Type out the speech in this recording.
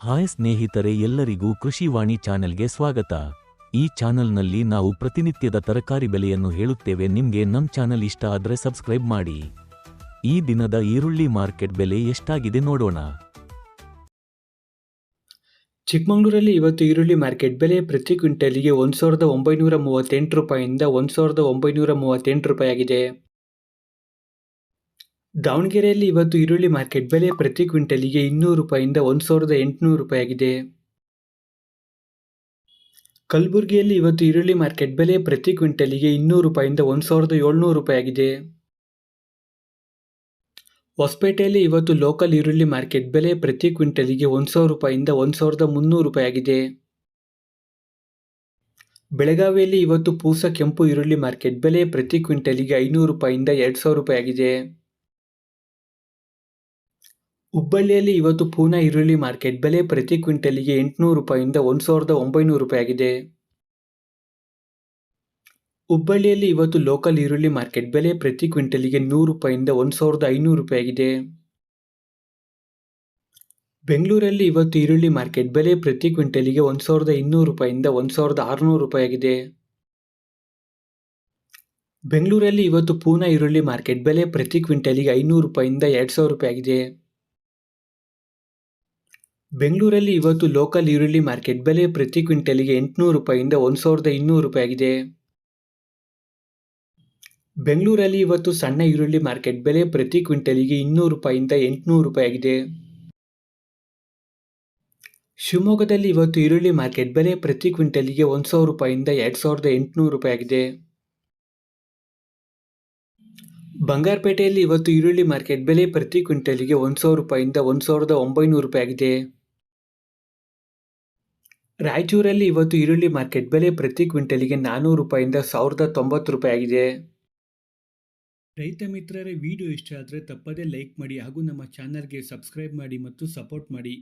Hi ಸ್ನೇಹಿತರೆ ಎಲ್ಲರಿಗೂ ಕೃಷಿವಾಣಿ ಚಾನೆಲ್ಗೆ ಸ್ವಾಗತ. ಈ ಚಾನೆಲ್ನಲ್ಲಿ ನಾವು ಪ್ರತಿನಿತ್ಯದ ತರಕಾರಿ ಬೆಲೆಯನ್ನು ಹೇಳುತ್ತೇವೆ. ನಿಮಗೆ ನಮ್ಮ ಚಾನೆಲ್ ಇಷ್ಟ ಆದರೆ ಸಬ್ಸ್ಕ್ರೈಬ್ ಮಾಡಿ. ಈ ದಿನದ ಈರುಳ್ಳಿ ಮಾರ್ಕೆಟ್ ಬೆಲೆ ಎಷ್ಟಾಗಿದೆ ನೋಡೋಣ. ಚಿಕ್ಕಮಗಳೂರಲ್ಲಿ ಇವತ್ತು ಈರುಳ್ಳಿ ಮಾರ್ಕೆಟ್ ಬೆಲೆ ಪ್ರತಿ ಕ್ವಿಂಟಲಿಗೆ ಒಂದು ಸಾವಿರದ ಒಂಬೈನೂರ ಮೂವತ್ತೆಂಟು ರೂಪಾಯಿಂದ ಒಂದು ಸಾವಿರದ ಒಂಬೈನೂರ ಮೂವತ್ತೆಂಟು ರೂಪಾಯಿ ಆಗಿದೆ ದಾವಣಗೆರೆಯಲ್ಲಿ ಇವತ್ತು ಈರುಳ್ಳಿ ಮಾರ್ಕೆಟ್ ಬೆಲೆ ಪ್ರತಿ ಕ್ವಿಂಟಲಿಗೆ ಇನ್ನೂರು ರೂಪಾಯಿಂದ ಒಂದು ಸಾವಿರದ ಎಂಟುನೂರು ರೂಪಾಯಿ ಆಗಿದೆ ಕಲಬುರಗಿಯಲ್ಲಿ ಇವತ್ತು ಈರುಳ್ಳಿ ಮಾರ್ಕೆಟ್ ಬೆಲೆ ಪ್ರತಿ ಕ್ವಿಂಟಲಿಗೆ ಇನ್ನೂರು ರೂಪಾಯಿಂದ ಒಂದು ಸಾವಿರದ ಏಳ್ನೂರು ರೂಪಾಯಿ ಆಗಿದೆ ಹೊಸಪೇಟೆಯಲ್ಲಿ ಇವತ್ತು ಲೋಕಲ್ ಈರುಳ್ಳಿ ಮಾರ್ಕೆಟ್ ಬೆಲೆ ಪ್ರತಿ ಕ್ವಿಂಟಲಿಗೆ ಒಂದು ಸಾವಿರ ರೂಪಾಯಿಂದ ಒಂದು ಸಾವಿರದ ಮುನ್ನೂರು ರೂಪಾಯಿ ಆಗಿದೆ ಬೆಳಗಾವಿಯಲ್ಲಿ ಇವತ್ತು ಪೂಸ ಕೆಂಪು ಈರುಳ್ಳಿ ಮಾರ್ಕೆಟ್ ಬೆಲೆ ಪ್ರತಿ ಕ್ವಿಂಟಲಿಗೆ ಐನೂರು ರೂಪಾಯಿಂದ ಎರಡು ಸಾವಿರ ರೂಪಾಯಿ ಆಗಿದೆ ಹುಬ್ಬಳ್ಳಿಯಲ್ಲಿ ಇವತ್ತು ಪೂನಾ ಈರುಳ್ಳಿ ಮಾರ್ಕೆಟ್ ಬೆಲೆ ಪ್ರತಿ ಕ್ವಿಂಟಲ್ಗೆ ಎಂಟುನೂರು ರೂಪಾಯಿಂದ ಒಂದು ಸಾವಿರದ ಒಂಬೈನೂರು ರೂಪಾಯಿ ಆಗಿದೆ. ಹುಬ್ಬಳ್ಳಿಯಲ್ಲಿ ಇವತ್ತು ಲೋಕಲ್ ಈರುಳ್ಳಿ ಮಾರ್ಕೆಟ್ ಬೆಲೆ ಪ್ರತಿ ಕ್ವಿಂಟಲ್ಗೆ ನೂರು ರೂಪಾಯಿಂದ ಒಂದು ಸಾವಿರದ ಐನೂರು ರೂಪಾಯಿ ಆಗಿದೆ. ಬೆಂಗಳೂರಲ್ಲಿ ಇವತ್ತು ಈರುಳ್ಳಿ ಮಾರ್ಕೆಟ್ ಬೆಲೆ ಪ್ರತಿ ಕ್ವಿಂಟಲ್ಗೆ ಒಂದು ಸಾವಿರದ ಇನ್ನೂರು ರೂಪಾಯಿಂದ ಒಂದು ಸಾವಿರದ ಆರುನೂರು ರೂಪಾಯಿ ಆಗಿದೆ. ಬೆಂಗಳೂರಲ್ಲಿ ಇವತ್ತು ಪೂನಾ ಈರುಳ್ಳಿ ಮಾರ್ಕೆಟ್ ಬೆಲೆ ಪ್ರತಿ ಕ್ವಿಂಟಲ್ಗೆ ಐನೂರು ರೂಪಾಯಿಂದ ಎರಡು ಸಾವಿರ ರೂಪಾಯಿ ಆಗಿದೆ. ಬೆಂಗಳೂರಲ್ಲಿ ಇವತ್ತು ಲೋಕಲ್ ಈರುಳ್ಳಿ ಮಾರ್ಕೆಟ್ ಬೆಲೆ ಪ್ರತಿ ಕ್ವಿಂಟಲ್ಗೆ ಎಂಟುನೂರು ರೂಪಾಯಿಂದ ಒಂದು ಸಾವಿರದ ಇನ್ನೂರು ರೂಪಾಯಿ ಆಗಿದೆ ಬೆಂಗಳೂರಲ್ಲಿ ಇವತ್ತು ಸಣ್ಣ ಈರುಳ್ಳಿ ಮಾರ್ಕೆಟ್ ಬೆಲೆ ಪ್ರತಿ ಕ್ವಿಂಟಲಿಗೆ ಇನ್ನೂರು ರೂಪಾಯಿಂದ ಎಂಟುನೂರು ರೂಪಾಯಿ ಆಗಿದೆ ಶಿವಮೊಗ್ಗದಲ್ಲಿ ಇವತ್ತು ಈರುಳ್ಳಿ ಮಾರ್ಕೆಟ್ ಬೆಲೆ ಪ್ರತಿ ಕ್ವಿಂಟಲಿಗೆ ಒಂದು ಸಾವಿರ ರೂಪಾಯಿಂದ ಎರಡು ಸಾವಿರದ ಎಂಟುನೂರು ರೂಪಾಯಿ ಆಗಿದೆ ಬಂಗಾರಪೇಟೆಯಲ್ಲಿ ಇವತ್ತು ಈರುಳ್ಳಿ ಮಾರ್ಕೆಟ್ ಬೆಲೆ ಪ್ರತಿ ಕ್ವಿಂಟಲಿಗೆ ಒಂದು ಸಾವಿರ ರೂಪಾಯಿಂದ ಒಂದು ಸಾವಿರದ ಒಂಬೈನೂರು ರೂಪಾಯಿ ಆಗಿದೆ ರಾಯಚೂರಲ್ಲಿ ಇವತ್ತು ಈರುಳ್ಳಿ ಮಾರ್ಕೆಟ್ ಬೆಲೆ ಪ್ರತಿ ಕ್ವಿಂಟಲಿಗೆ ನಾನ್ನೂರು ರೂಪಾಯಿಂದ ಸಾವಿರದ ತೊಂಬತ್ತು ರೂಪಾಯಿ ಆಗಿದೆ. ರೈತ ಮಿತ್ರರೇ, ವಿಡಿಯೋ ಇಷ್ಟ ಆದರೆ ತಪ್ಪದೇ ಲೈಕ್ ಮಾಡಿ ಹಾಗೂ ನಮ್ಮ ಚಾನಲ್ಗೆ ಸಬ್ಸ್ಕ್ರೈಬ್ ಮಾಡಿ ಮತ್ತು ಸಪೋರ್ಟ್ ಮಾಡಿ.